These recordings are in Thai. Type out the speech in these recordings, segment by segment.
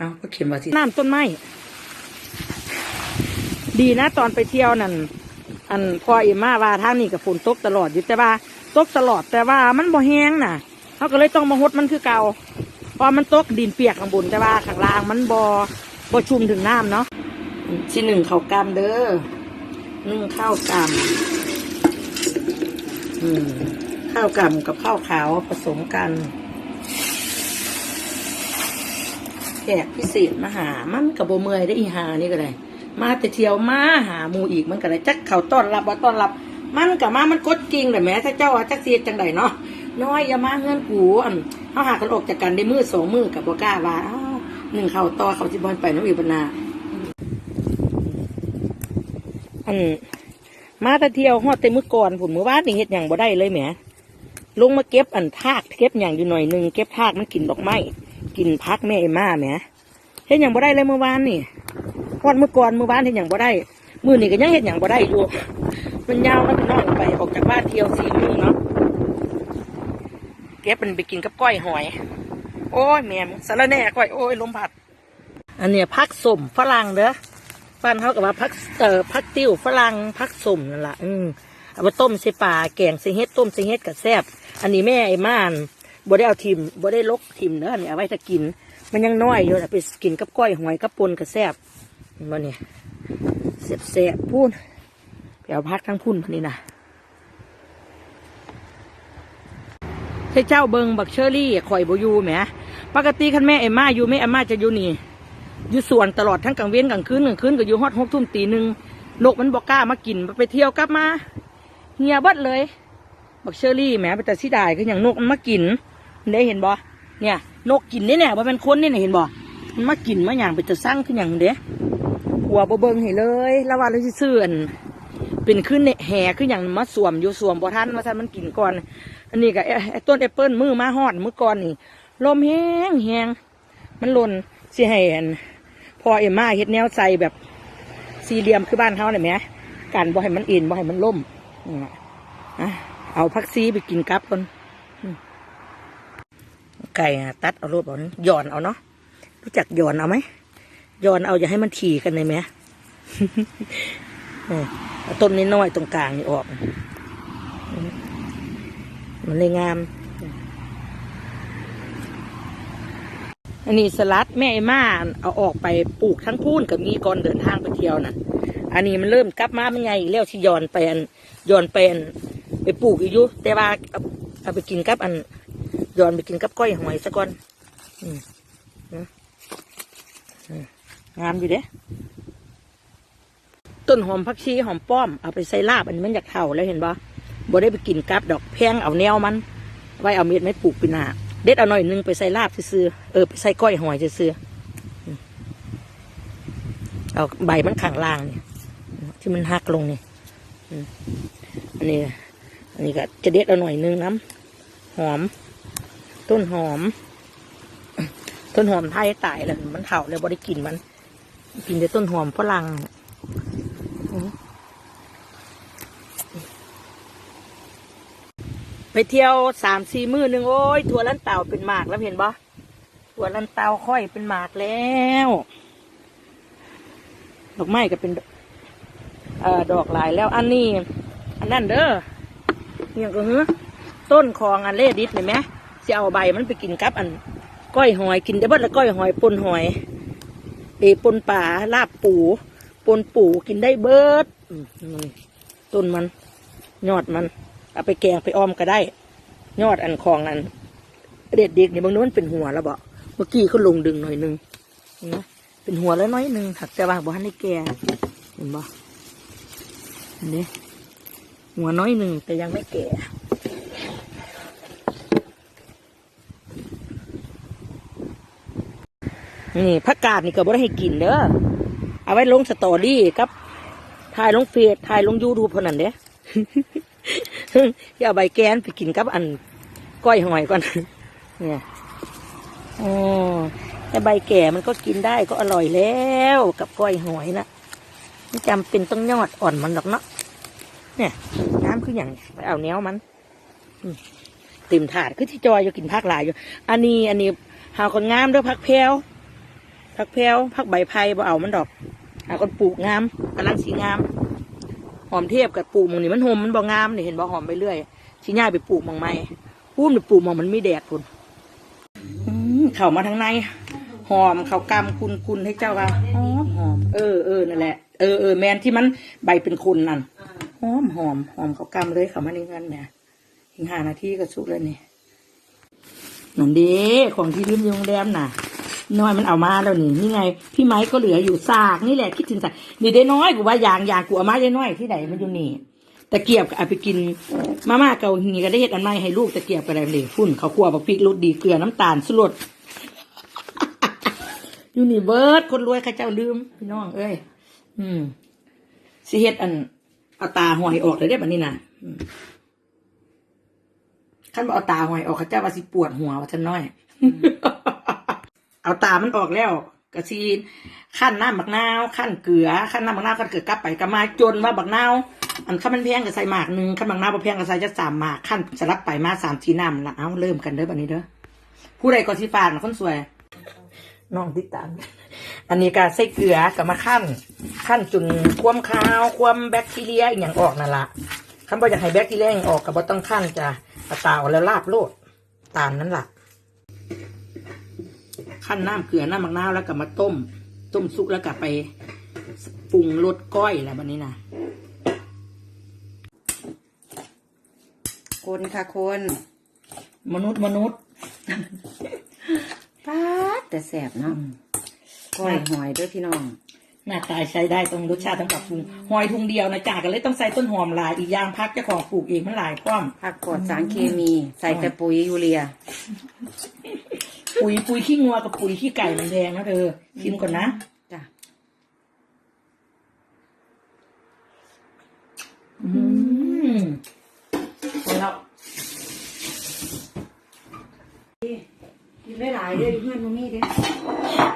เอาก็เขียนมาสิน้ำต้นไม้ดีนะตอนไปเที่ยวนั่นอันพอเอ็มมาว่าทางนี้กับฝนตกตลอดอยู่แต่ว่าตกตลอดแต่ว่ามันบ่แห้งน่ะเขาก็เลยต้องมาหดมันคือเก่าเพราะมันตกดินเปียกข้างบนแต่ว่าข้างล่างมันบ่บ่ชุ่มถึงน้ำเนาะที่หนึ่งข้าวกำเด้อนึ่งข้าวกำอืมข้าวกำกับข้าวขาวผสมกัน แขกพิเศษมาหา มันกับโบเมยได้อีหานี่ก็ได้มาแต่เที่ยวมาหาหมูอีกมันก็ได้จักเขาต้อนรับว่าต้อนรับ มันกับมามันกดจริงแต่แม้ถ้าเจ้าว่าจักเสียจังใดเนาะน้อยอย่ามาเงินกูอันเขาหากันออกจากกันได้มือสองมือกับบกล้าว่าหนึ่งเขาต่อเขาจิบอลไปน้องอีบรรณาอันมาแต่เที่ยวฮอดแต่มือก่อนผมมือวานนี่เฮ็ดอย่างบ่ได้เลยแหมลงมาเก็บอันทากเก็บอย่างอยู่หน่อยหนึ่งเก็บทากมันกินดอกไม้ กินพักแม่ไอ้มาแหมเฮ็ดอย่างบ่ได้เลยเมื่อวานนี่ฮอดเมื่อก่อนเมื่อวานเฮ็ดอย่างบ่ได้มื้อนี้ก็ยังเฮ็ดอย่างบ่ได้อยู่มันยาวแล้วพี่น้องไปออกจากบ้านเที่ยวสี่โมงเนาะเก็บมันไปกินกับก้อยหอย โอ้ยแม่สารแน่ก้อยโอ้ยลมพัด อันเนี้ยพักสมฝรั่งเด้อบ้านเขากับว่าพักเอ่อพักติ้วฝรั่งพักสมนั่นแหละอืมเอาไปต้มใส่ปลาแกงใส่เฮ็ดต้มใส่เฮ็ดกับแซ่บอันนี้แม่ไอ้ม่าน บ่ได้เอาทิมบ่ได้ลกทิมเด้ออันนี้เอาไว้ถ้ากิน มันยังน้อยอยู่นะไปกินกับก้อยหอยกับปนกับแซบเห็นบ่เนี่ยแซ่บๆพูนไปเอาพักทั้งพุ่นพันนี้นะใช่เจ้าเบิงบักเชอรี่ข่อยบอยูแหมปกติคันแม่เอ็มมาอยู่แม่เอ็มมาจะอยู่นี่อยู่สวนตลอดทั้งกลางเว้นกลางคืนกลางคืนก็อยู่ฮอดหกทุ่มตีหนึ่งนกมันบอกกล้ามากินไปเที่ยวกลับมาเหียเบิดเลย บักเชอรี่แหมไปแต่สิดายก็อย่างนกมันมากิน ได้เห็นบ่เนี่ยนกกินนี่เนี่ยว่เป็นคนนี่เนี่ยเห็นบ่มันมากินมาอย่างไปจะสร้างขึ้นอย่างเด้หัวบ่เบิงให้เลยแล้วว่าเราสิซื้ออันเป็นขึ้นในแห่ขึ้นอย่างมาสวมอยู่สวมบ่ทันมาทันมันกินก่อน อันนี้ก็ไอ้ไอ้ต้นแอปเปิลมือมาฮอดมือก่อนนี่ลมแห้งแห้งมันหล่นสิให้อันพอเอ็มมาเฮ็ดแนวใส่แบบสี่เหลี่ยมคือบ้านเขาเนี่ยแหมกันบ่ให้มันเอ็นบ่ให้มันล่มเอาพักซีไปกินกับก่อน ไก่ตัดเอารูปเอานี่หย่อนเอาเนาะรู้จักหย่อนเอาไหมหย่อนเอาอย่าให้มันถี่กันเลยไหมต้นนี้น้อยตรงกลางนี่ออก มันเลยงาม อันนี้สลัดแม่ไอ้ม่าเอาออกไปปลูกทั้งพูนกับมีก่อนเดินทางไปเที่ยวน่ะ อันนี้มันเริ่มกลับมามันไงอีกแล้วที่ย้อนไปอันย้อนไปอันไปปลูกอีกอยู่แต่ว่าเอาเอาไปกินกับอัน ย้อนไปกินกับก้อยหอยซะก่อนอืมนงามอยู่เด้ต้นหอมผักชีหอมป้อมเอาไปใส่ลาบอันนี้มันอยากเท่าแล้วเห็นบ่บ่ได้ไปกินกับดอกแพงเอาแนวมัน ไว้เอาเม็ดไม่ปลูกปีนาเด็ดเอาหน่อยหนึงไปใส่ลาบซื้อเออไปใส่ก้อยหอยซื้อเอาใบมันข้างล่างเนี่ยที่มันหักลงนี่ยอันนี้ อันนี้ก็จะเด็ดเอาหน่อยหนึงน้ำหอม ต้นหอม ต้นหอมไทยตายแล้วมันเถ่าแล้วบ่ได้กินมัน กินแต่ต้นหอมฝรั่งไปเที่ยวสามสี่มื้อหนึ่งโอ้ยทัวลันเต่าเป็นหมากแล้วเห็นบ่ทัวลันเต่าค่อยเป็นหมากแล้วดอกไม้ก็เป็นเอ่อดอกหลายแล้วอันนี้ อันนั้นเด้อเนี่ยก็เฮ้อต้นคองอันเลดิสเห็นไหม จะเอาใบมันไปกินกับอัน ก้อยหอยกินได้เบิดละก้อยหอยปนหอยเอปนป่าลาบปูปนปูกินได้เบิดต้นมัน ยอดมัน เอาไปแกงไปอ้อมก็ได้ ยอดอันคองอันเด็ดเด็กเนี่ยบางนู้นเป็นหัวแล้วบอกเมื่อกี้เขาลงดึงหน่อยนึงเห็นะเป็นหัวแล้วน้อยนึงหักแต่ว่าบ่ทันได้แกเห็นบ่เห็นดิหัวน้อยหนึ่งแต่ยังไม่แก่ นี่ผักกาดนี่ก็บ่ได้ให้กินเด้อเอาไว้ลงสตอรี่กับถ่ายลงเฟซถ่ายลงยูทูบเท่านั้นเด้อย่าเอาใบแกนไปกินกับอันก้อยหอยก่อน เนี่ยอ๋อแต่ใบแก่มันก็กินได้ก็อร่อยแล้วกับก้อยหอยนะไม่จำเป็นต้องยอดอ่อนมันหรอกเนาะเนี่ย น้ำคืออย่างไปเอาแนวมันอืมเต็มถาดคือที่จอยอยู่กินผักหลายอยู่ อันนี้อันนี้หาคนงามด้วยผักแพรว ผักแพรวผักใบไผ่บ่เอามันดอกหาคนปลูกงามกำลังสีงาม หอมเทพกับปลูกมองนี่มันหอมมันบ่งามนี่เห็นบ่หอมไปเรื่อยชี้ย่ายไปปลูกมองไม้พูนไปปลูกหมองมันไมีแดดพุ่นเข้ามาทางใน หอมเขากำคุณคุณให้เจ้าว่าหอมหอมเออเออนั่นแหละเออเออแมนที่มันใบเป็นคุณนั่นหอมหอมหอมเขากำเลยเขามาในเงินเนี่ยอีกห้านาทีก็สุกแล้วนี่นั่นด้ของที่ริมโรงแรมน่ะ น้อยมันเอามาแล้วนี่นี่ไง พี่ไม้ก็เหลืออยู่ซากนี่แหละคิดถึงซากนี่ได้น้อยกูว่ายางยางกูเอามาได้น้อยที่ไหนมันอยู่นี่ตะเกียบเอาไปกินมาม่าเกาหีก็ได้เฮ็ดอันใหม่ให้ลูกตะเกียบก็ได้เลยฝุ่นเขาวคั่วบักพริกรสดีเกลือน้ำตาลสุรสยูนิเวิร์สคนรวยข้าเจ้าลืมพี่น้องเอ้ยอืมสิเฮ็ดอันเอาตาหอยออกเลยได้แบบนี้นะขั้นบอกเอาตาหอยออกข้าเจ้าว่าสิปวดหัวว่าฉันน้อย เอาตามันออกแล้วกระซีนขั้นน้ำบักนาวขั้นเกลือขั้นน้ำบักนาวขั้นเกลือกลับไปกลับมาจนว่าบักนาวอันขั้นมันแพงก็ใส่หมากหนึ่งขั้นบักนาวบ่แพงก็ใส่จะสามหมากขั้นสลับไปมาสามทีน้ำละเอาเริ่มกันเด้อบัดนี้เด้อผู้ใดก็สิฟานคนสวยน้องติดตามอันนี้ก็ใส่เกลือกับมาขั้นขั้นจนความคาวความแบคทีเรียอย่างออกนั่นละคันบ่อยากให้แบคทีเรียอย่างออกก็บ่ต้องขั้นจะตาออกแล้วลาบโลดตามนั้นล่ะ ขั้นน้ำเกลือน้ำมะนาวแล้วก็มาต้ม ต้มสุกแล้วก็ไปปรุงรสก้อยแล้วบันนี้นะคนค่ะคน มนุษย์มนุษย์ป๊าดแต่แสบเนาะก้อยหอยด้วยพี่น้อง หน้าตายใช้ได้ตรงรสชาติต้องปรับปรุงหอยทุงเดียวนะจ่าก็เลยต้องใส่ต้นหอมหลายอีกอย่างพักเจ้าของปลูกเองมันหลายป้อมผักปลอดสารเคมี ใส่แต่ปุ๋ยยูเรีย ปุ๋ยปุ๋ยขี้งัวกับปุ๋ยขี้ไก่มันแพงนะเธอชิมก่อนนะจ้ะอืมพอแล้วกินได้หลายเลยเพื่อนมามีเด้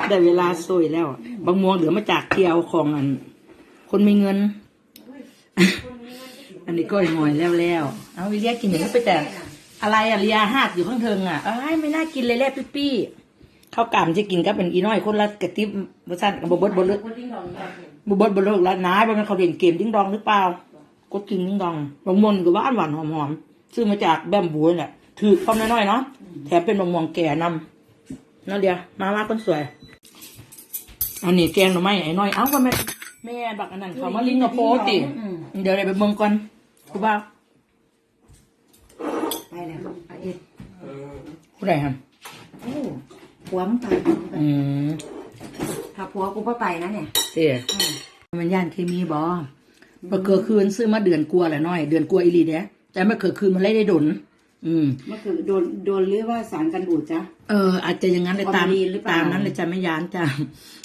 ได้เวลาสวยแล้วบางมวงเหลือมาจากเที่ยวของอัน คนมีเงิน อันนี้ก็หอยแล้วแล้ว เอาวิเลียกินอย่างนี้ไปแต่ อะไรอะเลียหาดอยู่ข้างเทิงอะเอ้ยไม่น่ากินเลยแล่ปี้ๆข้าวกามจะกินก็เป็นอีน้อยคนละกระติบบสั้นกับบดบดเลยบบดบดเลิกแล้วนายว่ามันเขาเล่นเกมดิ้งดองหรือเปล่ากดกินดิ้งดองบางมนก็หวานหวานหอมหอมซื้อมาจากแบมบัวเนี่ยถือความน้อยๆเนาะแถมเป็นบางมวงแก่นำนั่นเดียวมามาคนสวยอันนี้แกงหน่อไม้ไอ้น้อยเอ้าก็แม่แม่บักอันนั้นเขามาลิงกับโพติเดี๋ยวเดี๋ยวไปเบิ่งก่อนกูบ่า ไปแล้วไปเอ็ดผู้ใดฮะโอ้ผัวมึงไปอืมถ้าผัวกูบ่ไปนะเนี่ยเตี๋ยมันย่านเคมีบ่บ่เกิดคืนซื้อมาเดือนกลัวาแหละน้อย เดือนกลัวาอีหลีเด้แต่ไม่เกิดคืนมันเลยได้ดน อืมมันคือโดนโดนหรือว่าสารกันบูดจ้ะเอออาจจะอย่างนั้นเลยตามฟอร์มาลีนหรือเปล่าตามนั้นเลยจะไม่ยานจ้ะ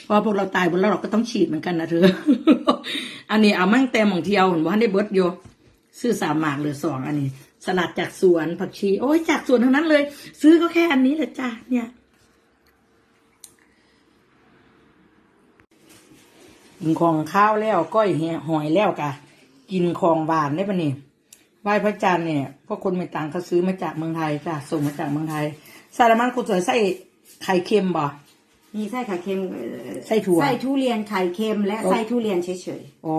เพราะว่าพวกเราตายบนแล้วเราก็ต้องฉีดเหมือนกันนะเธอ อันนี้เอามั่งแต่หมองเที่ยวเห็นว่าได้เบิดอยู่ซื้อสามหมากเหลือสองอันนี้ สลัดจากสวนผักชี โอ้ยจากสวนทั้งนั้นเลย ซื้อก็แค่อันนี้แหละจ้ะเนี่ย กินของข้าวแล้วก้อยแหหอยแล้วกะ กินของหวานได้ปะนี่ไหว้พระจันทร์เนี่ยพวกคนไม่ต่างเขาซื้อมาจากเมืองไทยจ้ะส่งมาจากเมืองไทยซาลามันคุณสวยใส่ไข่เค็มบ่มีไส้ไข่เค็มเอ่อไส้ถั่วไส้ทุเรียนไข่เค็มและไส้ทุเรียนเฉยอ๋อ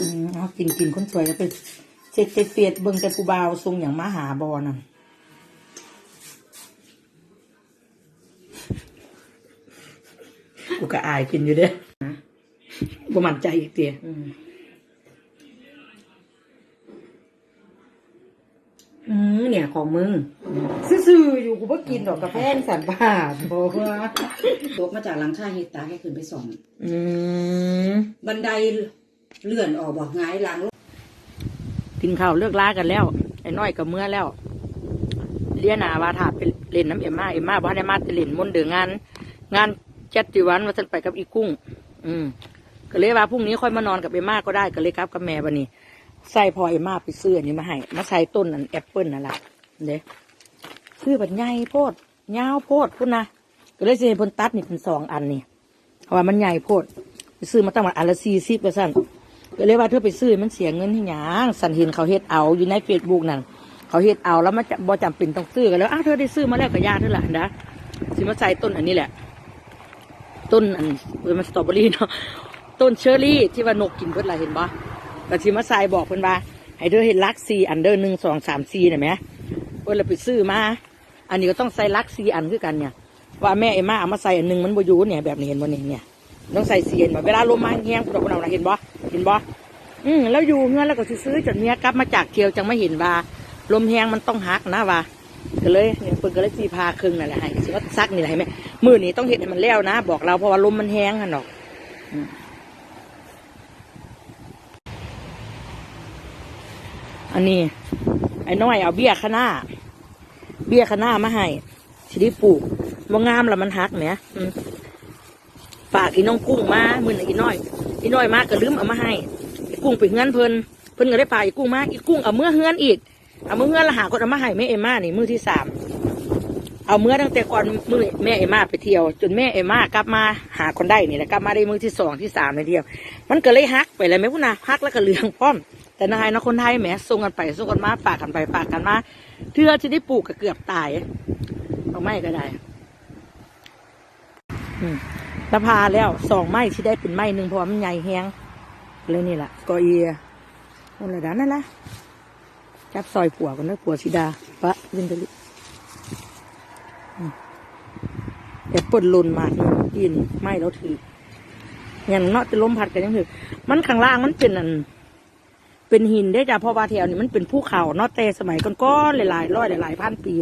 อืมเอากินกินคนสวยแล้วไป เจ็ดเจ็ดเปียดเบิ่งแต่ผู้บ่าวทรงอย่างมาหาบอน่ะกูก็อายกินอยู่เด้บ่มั่นใจอีกเตียๆอืมอืมเนี่ยของมึง ซื่อๆอยู่กูบ่กินดอกกาแฟสันบาทบอกว่าตกมาจากหลังคาเฮดตาแค่ขึ้นไปสองอืมบันไดเลื่อนออกบอกหงายหลัง กินข้าวเลิกล้ากันแล้วไอ้น้อยกับเมื่อแล้วเลียนาวาถาไปเล่นน้ำเอ็มมาเอ็มมาบ่ได้มาจะเล่นมนเดืองาน งานเจ็ดจิวันมาสันไปกับอีกุ้ง อืมก็เลยว่าพรุ่งนี้ค่อยมานอนกับเอ็มมาก็ได้ก็เลยกลับกับแม่บันนี้ใส่พอเอ็มมาไปซื้ออันนี้มาให้มาใส่ต้นอันแอปเปิลนั่นแหละเด้ซื้อแบบใหญ่โพดยาวโพดพุ่นนะก็เลยสิให้เพนตัดนี่เป็นสองอันนี่เพราะว่ามันใหญ่โพดไปซื้อมาตั้งมาอันละสี่สิบเปอร์เซ็นต์ ก็เลยว่าเธอไปซื้อมันเสียเงินที่หยังสันเห็นเขาเฮ็ดเอาอยู่ในเฟซบุ๊กนั่นเขาเฮ็ดเอาแล้วมันจะบ่จำเป็นต้องซื้อกันแล้วอ้าวเธอได้ซื้อมาแล้วก็ยาเธอละนะสิมาใส่ต้นอันนี้แหละ ต้นอันเออมันสตรอเบอรี่เนาะต้นเชอร์รี่ที่ว่านกกินเพิ่นละเห็นปะกะทิมาใส่บอกเพิ่นว่าให้เธอเห็นลักซีอันเดอร์หนึ่งสองสามซีเห็นไหมเพิ่นเลยไปซื้อมา อันนี้ก็ต้องใส่ลักซีอันคือกันเนี่ยว่าแม่เอ็มมาเอามาใส่อันหนึ่งมันบอยู่เนี่ยแบบนี้เห็นบ่เนี่ยเนี่ยต้องใส่เสียนเวลาลมมาแห้งพวกเราเห็นบ่ เห็นบ่อืมแล้วอยู่เงื่อนแล้วก็ซื้อจนเมียกลับมาจากเที่ยวจังไม่เห็นว่า ลมแห้งมันต้องหักนะว่าก็เลยเนี่ยเพิ่นก็เลยสีพาครึ่งนั่นแหละให้สิว่าซักนี่แหละให้แม่มือนี้ต้องเห็นให้มันแล้วนะ บอกเราเพราะว่าลมมันแห้งหันดอกอันนี้ ไอ้น้อยเอาเบี้ยข้าหน้า เบี้ยข้าหน้ามาให้สิได้ปลูกว่างามแล้วมันหักเนี่ยอืมฝากอีน้องกุ้งมามือนี้อีน้อย อีน้อยมากก็ลืมเอามาให้อีกุ้งไปเฮือนเพิ่นเพิ่นก็ได้พาอีกุ้งมากอีกุ้งเอาเมื่อเฮือนอีกเอาเมื่อเฮือนละหาคนเอามาให้แม่เอมมานี่มือที่สามเอาเมื่อตั้งแต่ก่อนมือแม่เอมมาไปเที่ยว จนแม่เอมมากลับมาหาคนได้นี่แหละกลับมาได้มือที่สองที่สามในเที่ยว มันก็เลยฮักไปเลยไหมพุ่นนะฮักแล้วก็เหลืองพร้อมแต่นายนะคนไทยแหมส่งกันไปส่งกันมาปากกันไปปากกันมาเทื่อที่ได้ปลูกก็เกือบตายเอาไม่ก็ได้ อืม ล้วพาแล้วสองไม้ที่ได้เป็นไม้หนึ่งเพราะมันใหญ่แห้งเลยนี่แหละกอเอียนั่นแหละนั่นแหละจับซอยผัวกันนะผัวสีดาปะยินตะลิอืมแอปปิลหล่นมากินไม่แล้วถืออย่างเนาะจะล้มพัดกันยังถือมันข้างล่างมันเป็นอัน เป็นหินได้จ้ะพราะว่าแถวนี้มันเป็นภูเขาเนาะแต่สมัยก่อนๆหลายๆร้อยหลายๆพันปี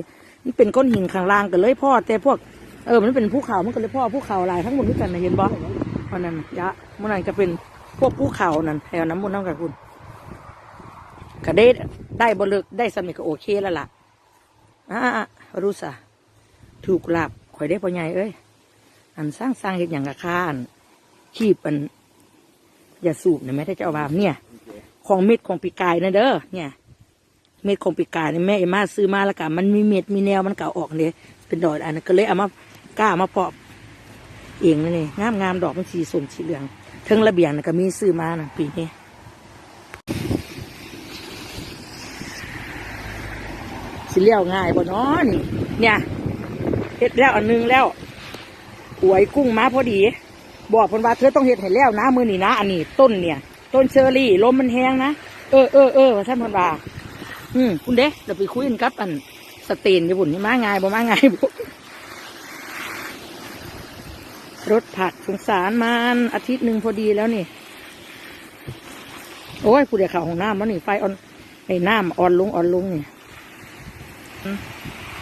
นี่เป็นก้อนหินข้างล่างกันเลยพ่อแต่พวก เออ มันเป็นภูเขา มันก็เลยพ่อภูเขาหลายทั้งหมดด้วยกันนะเห็นบ่เพราะนั้นยะเมื่อไหร่จะเป็นพวกภูเขานั่นแถวน้ำมันน้ำกับคุณก็ได้ได้บลิกได้สำเร็จก็โอเคแล้วล่ะอ่ารู้สะถูกหลับข่อยได้พ่อใหญ่เอ้ยอันสร้างสร้างเห็นอย่างกระข้านขีบอันอย่าสูบนี่ยแม่ถ้าเจ้าว่าเนี่ย ของเม็ดของปีกายนะเด้อเนี่ย เม็ดของปีกายนี่แม่เอมาซื้อมาแล้วกันมันมีเม็ดมีแนวมันเก่าออกเนี่ยเป็นดอกอันนั้นก็เลยเอามา กล้ามาเพาะเองนั่นเองามงามๆดอกมันสีส้มสีเหลืองเทิงระเบียงนะก็มีซื้อมานะปีนี้สิเลี้ยวง่ายบ่เนาะนี่เนี่ยเฮ็ดแล้วอันหนึงแล้วหวยกุ้งมาพอดี บอกพนว่าเธอต้องเฮ็ดให้แล้วนะมือนี่นะ อันนี้ต้นเนี่ย ต้นเชอรี่ลมมันแห้งนะเออเออเออว่ท่านพนว่าอืมคุณเด้เดี๋ยวไปคุยกันกับอันสเตนญี่ปุ่นนี่มาง่ายบ่มาง่ายบ่ รถผักสงสารมันอาทิตย์หนึ่งพอดีแล้วนี่ โอ้ยผู้เดียวข่าวของน้ำมันนี่ไฟอ่อนไอ้น้ำอ่อนลงอ่อนลงนี่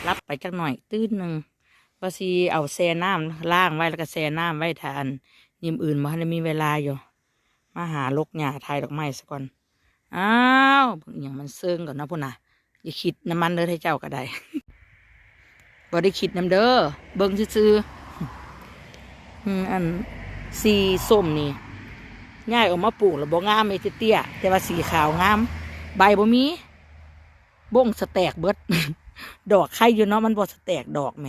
รับไปจักหน่อย ตื้นหนึ่งว่าสิเอาแซ่น้ำล่างไว้แล้วก็แซ่น้ำไว้ทานยิมอื่นมาให้มีเวลาอยู่ มาหาลกหญ้าทายดอกไม้สักก่อนอ้าวอย่างมันเซิงก่อนนะพุ่นนะอย่าคิดน้ำมันเลยให้เจ้าก็ได้บ่ได้คิดน้ำเด้อเบิ่งซื่อๆ อันสีส้มนี่ง่ายออกมาปลูกแล้วบ่งามไอ้เตี้ยแต่ว่าสีขาวงาม ใบบ่มีบ้งสแตกเบิด ดอกไข่อยู่เนาะมันบ่สแตกดอกแหม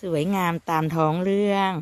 สวยงามตามท้องเรื่อง